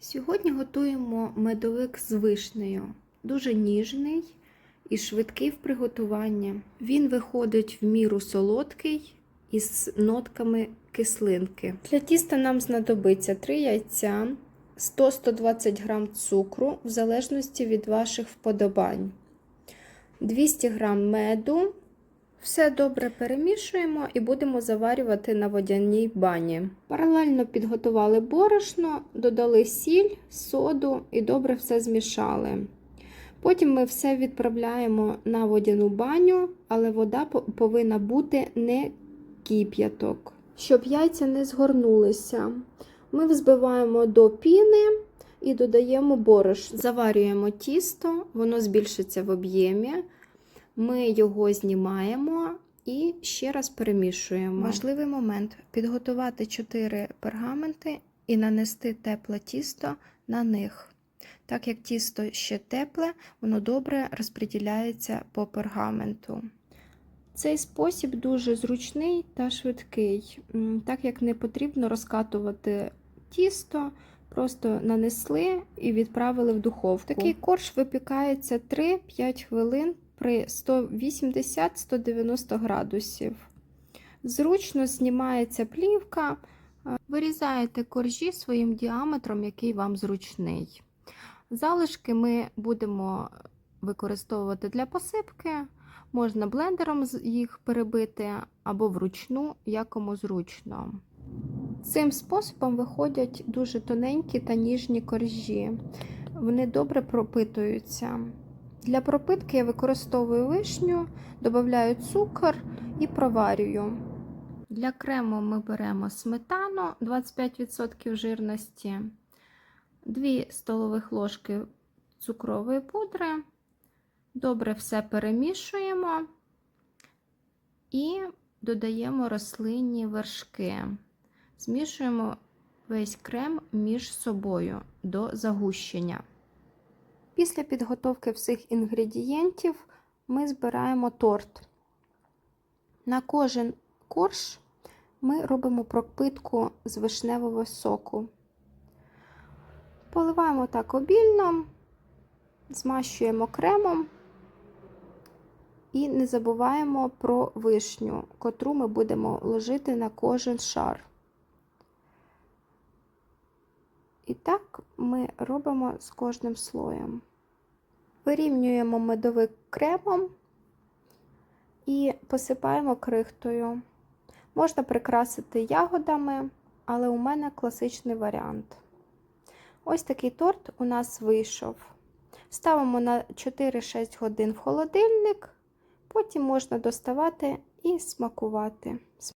Сьогодні готуємо медовик з вишнею. Дуже ніжний і швидкий в приготуванні. Він виходить в міру солодкий із нотками кислинки. Для тіста нам знадобиться 3 яйця, 100-120 г цукру, в залежності від ваших вподобань, 200 г меду. Все добре перемішуємо і будемо заварювати на водяній бані. Паралельно підготували борошно, додали сіль, соду і добре все змішали. Потім ми все відправляємо на водяну баню, але вода повинна бути не кип'яток, щоб яйця не згорнулися. Ми взбиваємо до піни і додаємо борошно. Заварюємо тісто, воно збільшиться в об'ємі. Ми його знімаємо і ще раз перемішуємо. Важливий момент підготувати 4 пергаменти і нанести тепле тісто на них. Так як тісто ще тепле, воно добре розподіляється по пергаменту. Цей спосіб дуже зручний та швидкий, так як не потрібно розкатувати тісто, просто нанесли і відправили в духовку. Такий корж випікається 3-5 хвилин при 180-190 градусів. Зручно знімається плівка, вирізаєте коржі своїм діаметром, який вам зручний. Залишки ми будемо використовувати для посипки, можна блендером їх перебити або вручну, якому зручно. Цим способом виходять дуже тоненькі та ніжні коржі. Вони добре пропитуються. Для пропитки я використовую вишню, додаю цукор і проварюю. Для крему ми беремо сметану 25% жирності, 2 столових ложки цукрової пудри. Добре все перемішуємо і додаємо рослинні вершки. Змішуємо весь крем між собою до загущення. Після підготовки всіх інгредієнтів ми збираємо торт. На кожен корж ми робимо пропитку з вишневого соку. Поливаємо так обільно, змащуємо кремом і не забуваємо про вишню, котру ми будемо ложити на кожен шар. І так ми робимо з кожним слоєм. Вирівнюємо медовик кремом і посипаємо крихтою. Можна прикрасити ягодами, але у мене класичний варіант. Ось такий торт у нас вийшов. Ставимо на 4-6 годин в холодильник, потім можна доставати і смакувати.